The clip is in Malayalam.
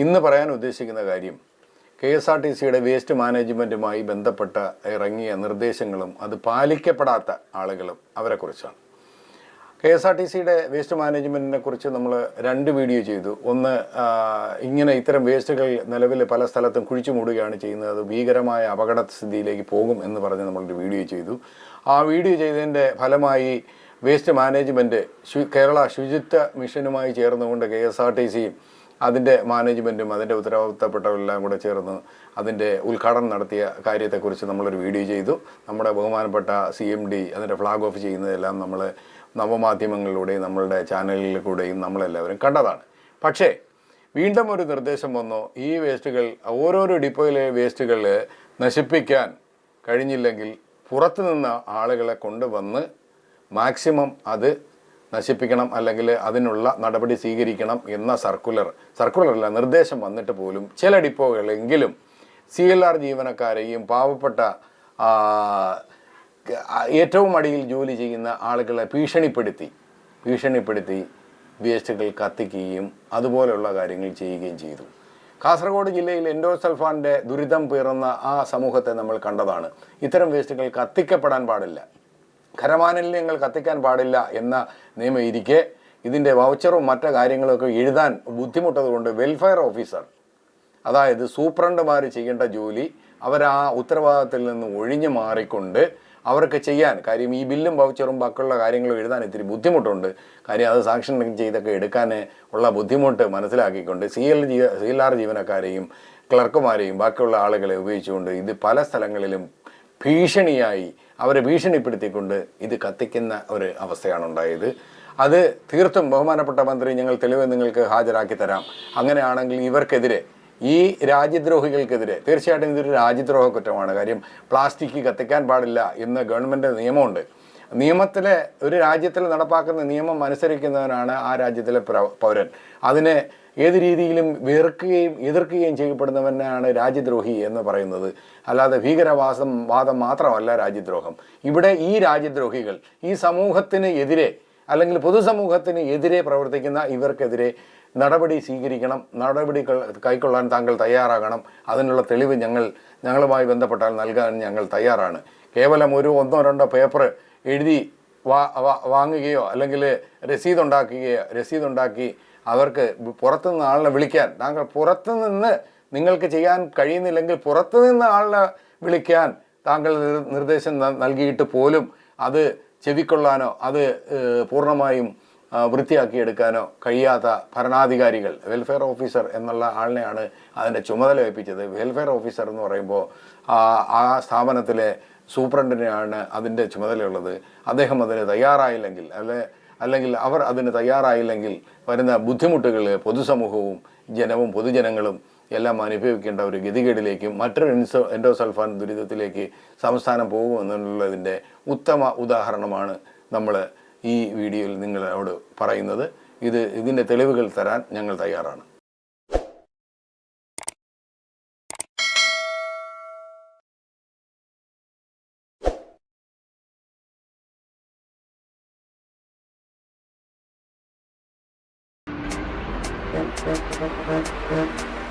ഇന്ന് പറയാൻ ഉദ്ദേശിക്കുന്ന കാര്യം കെ എസ് ആർ ടി സിയുടെ വേസ്റ്റ് മാനേജ്മെന്റുമായി ബന്ധപ്പെട്ട ഇറങ്ങിയ നിർദ്ദേശങ്ങളും അത് പാലിക്കപ്പെടാത്ത ആളുകളും അവരെക്കുറിച്ചാണ്. കെ എസ് ആർ ടി സിയുടെ വേസ്റ്റ് മാനേജ്മെന്റിനെ കുറിച്ച് നമ്മൾ രണ്ട് വീഡിയോ ചെയ്തു. ഒന്ന് ഇങ്ങനെ ഇത്തരം വേസ്റ്റുകൾ നിലവിൽ പല സ്ഥലത്തും കുഴിച്ചു മൂടുകയാണ് ചെയ്യുന്നത്. അത് ഭീകരമായ അപകട സ്ഥിതിയിലേക്ക് പോകും എന്ന് പറഞ്ഞ് നമ്മളൊരു വീഡിയോ ചെയ്തു. ആ വീഡിയോ ചെയ്തതിന്റെ ഫലമായി വേസ്റ്റ് മാനേജ്മെന്റ് കേരള ശുചിത്വ മിഷനുമായി ചേർന്നുകൊണ്ട് കെ എസ് ആർ ടി സിയും അതിന്റെ മാനേജ്മെന്റും അതിന്റെ ഉത്തരവാദിത്തപ്പെട്ടവരെല്ലാം കൂടെ ചേർന്ന് അതിന്റെ ഉദ്ഘാടനം നടത്തിയ കാര്യത്തെക്കുറിച്ച് നമ്മളൊരു വീഡിയോ ചെയ്തു. നമ്മുടെ ബഹുമാനപ്പെട്ട സി എം ഡി അതിന്റെ ഫ്ലാഗ് ഓഫ് ചെയ്യുന്നതെല്ലാം നമ്മൾ നവമാധ്യമങ്ങളിലൂടെയും നമ്മളുടെ ചാനലിലൂടെയും നമ്മളെല്ലാവരും കണ്ടതാണ്. പക്ഷേ വീണ്ടും ഒരു നിർദ്ദേശം വന്നു. ഈ വേസ്റ്റുകൾ ഓരോരോ ഡിപ്പോയിലെ വേസ്റ്റുകൾ നശിപ്പിക്കാൻ കഴിഞ്ഞില്ലെങ്കിൽ പുറത്തുനിന്ന് ആളുകളെ കൊണ്ടുവന്ന് മാക്സിമം അത് നശിപ്പിക്കണം അല്ലെങ്കിൽ അതിനുള്ള നടപടി സ്വീകരിക്കണം എന്ന സർക്കുലർ സർക്കുലർ അല്ല നിർദ്ദേശം വന്നിട്ട് പോലും ചില ഡിപ്പോകളെങ്കിലും സി എൽ ആർ ജീവനക്കാരെയും പാവപ്പെട്ട ഏറ്റവും അടിയിൽ ജോലി ചെയ്യുന്ന ആളുകളെ ഭീഷണിപ്പെടുത്തി ഭീഷണിപ്പെടുത്തി വേസ്റ്റുകൾ കത്തിക്കുകയും അതുപോലെയുള്ള കാര്യങ്ങൾ ചെയ്യുകയും ചെയ്തു. കാസർഗോഡ് ജില്ലയിൽ എൻഡോസൾഫാന്റെ ദുരിതം പേറുന്ന ആ സമൂഹത്തെ നമ്മൾ കണ്ടതാണ്. ഇത്തരം വേസ്റ്റുകൾ കത്തിക്കപ്പെടാൻ പാടില്ല. ഖരമാലിന്യങ്ങൾ കത്തിക്കാൻ പാടില്ല എന്ന നിയമം ഇരിക്കെ ഇതിന്റെ വൗച്ചറും മറ്റു കാര്യങ്ങളൊക്കെ എഴുതാൻ ബുദ്ധിമുട്ടതുകൊണ്ട് വെൽഫെയർ ഓഫീസർ അതായത് സൂപ്രണ്ടുമാർ ചെയ്യേണ്ട ജോലി അവർ ആ ഉത്തരവാദിത്തത്തിൽ നിന്ന് ഒഴിഞ്ഞു മാറിക്കൊണ്ട് അവർക്ക് ചെയ്യാൻ കാര്യം ഈ ബില്ലും വൗച്ചറും ബാക്കിയുള്ള കാര്യങ്ങളും എഴുതാൻ ഇത്തിരി ബുദ്ധിമുട്ടുണ്ട്. കാര്യം അത് സാങ്ഷൻ ചെയ്തൊക്കെ എടുക്കാൻ ഉള്ള ബുദ്ധിമുട്ട് മനസ്സിലാക്കിക്കൊണ്ട് സി എൽ ജീവ സി എൽ ആർ ജീവനക്കാരെയും ക്ലർക്കുമാരെയും ബാക്കിയുള്ള ആളുകളെ ഉപയോഗിച്ചുകൊണ്ട് ഇത് പല സ്ഥലങ്ങളിലും ഭീഷണിയായി അവരെ ഭീഷണിപ്പെടുത്തിക്കൊണ്ട് ഇത് കത്തിക്കുന്ന ഒരു അവസ്ഥയാണ് ഉണ്ടായത്. അത് തീർത്തും ബഹുമാനപ്പെട്ട മന്ത്രി ഞങ്ങൾ തെളിവ് നിങ്ങൾക്ക് ഹാജരാക്കി തരാം. അങ്ങനെയാണെങ്കിൽ ഇവർക്കെതിരെ ഈ രാജ്യദ്രോഹികൾക്കെതിരെ തീർച്ചയായിട്ടും ഇതൊരു രാജ്യദ്രോഹ കുറ്റമാണ്. കാര്യം പ്ലാസ്റ്റിക് കത്തിക്കാൻ പാടില്ല എന്ന് ഗവൺമെന്റ് നിയമമുണ്ട്. നിയമത്തിലെ ഒരു രാജ്യത്തിൽ നടപ്പാക്കുന്ന നിയമം അനുസരിക്കുന്നവനാണ് ആ രാജ്യത്തിലെ പൗരൻ. അതിനെ ഏത് രീതിയിലും വെറുക്കുകയും എതിർക്കുകയും ചെയ്യപ്പെടുന്നവനാണ് രാജ്യദ്രോഹി എന്ന് പറയുന്നത്. അല്ലാതെ ഭീകരവാസം വാദം മാത്രമല്ല രാജ്യദ്രോഹം. ഇവിടെ ഈ രാജ്യദ്രോഹികൾ ഈ സമൂഹത്തിന് എതിരെ അല്ലെങ്കിൽ പൊതുസമൂഹത്തിന് എതിരെ പ്രവർത്തിക്കുന്ന ഇവർക്കെതിരെ നടപടി സ്വീകരിക്കണം. നടപടികൾ കൈക്കൊള്ളാൻ താങ്കൾ തയ്യാറാകണം. അതിനുള്ള തെളിവ് ഞങ്ങൾ ഞങ്ങളുമായി ബന്ധപ്പെട്ടാൽ നൽകാൻ ഞങ്ങൾ തയ്യാറാണ്. കേവലം ഒരു ഒന്നോ രണ്ടോ പേപ്പർ എഴുതി വാങ്ങുകയോ അല്ലെങ്കിൽ രസീത് ഉണ്ടാക്കുകയോ രസീത് ഉണ്ടാക്കി അവർക്ക് പുറത്തുനിന്ന് ആളിനെ വിളിക്കാൻ. താങ്കൾ പുറത്തുനിന്ന് നിങ്ങൾക്ക് ചെയ്യാൻ കഴിയുന്നില്ലെങ്കിൽ പുറത്തുനിന്ന് ആളിനെ വിളിക്കാൻ താങ്കൾ നിർദ്ദേശം നൽകിയിട്ട് പോലും അത് ചെവിക്കൊള്ളാനോ അത് പൂർണമായും വൃത്തിയാക്കിയെടുക്കാനോ കഴിയാത്ത ഭരണാധികാരികൾ. വെൽഫെയർ ഓഫീസർ എന്നുള്ള ആളിനെയാണ് അതിന്റെ ചുമതല ഏൽപ്പിച്ചത്. വെൽഫെയർ ഓഫീസർ എന്ന് പറയുമ്പോൾ ആ സ്ഥാപനത്തിലെ സൂപ്രണ്ടിനെയാണ് അതിന്റെ ചുമതലയുള്ളത്. അദ്ദേഹം അതിന് തയ്യാറായില്ലെങ്കിൽ അല്ലെ അല്ലെങ്കിൽ അവർ അതിന് തയ്യാറായില്ലെങ്കിൽ വരുന്ന ബുദ്ധിമുട്ടുകൾ പൊതുസമൂഹവും ജനവും പൊതുജനങ്ങളും എല്ലാം അനുഭവിക്കേണ്ട ഒരു ഗതികേടിലേക്കും മറ്റൊരു എൻസോ എൻഡോസൾഫാൻ ദുരിതത്തിലേക്ക് സംസ്ഥാനം പോകുമെന്നുള്ളതിന്റെ ഉത്തമ ഉദാഹരണമാണ് നമ്മൾ ഈ വീഡിയോയിൽ നിങ്ങളോട് പറയുന്നത്. ഇത് ഇതിന്റെ തെളിവുകൾ തരാൻ ഞങ്ങൾ തയ്യാറാണ്. Thank you.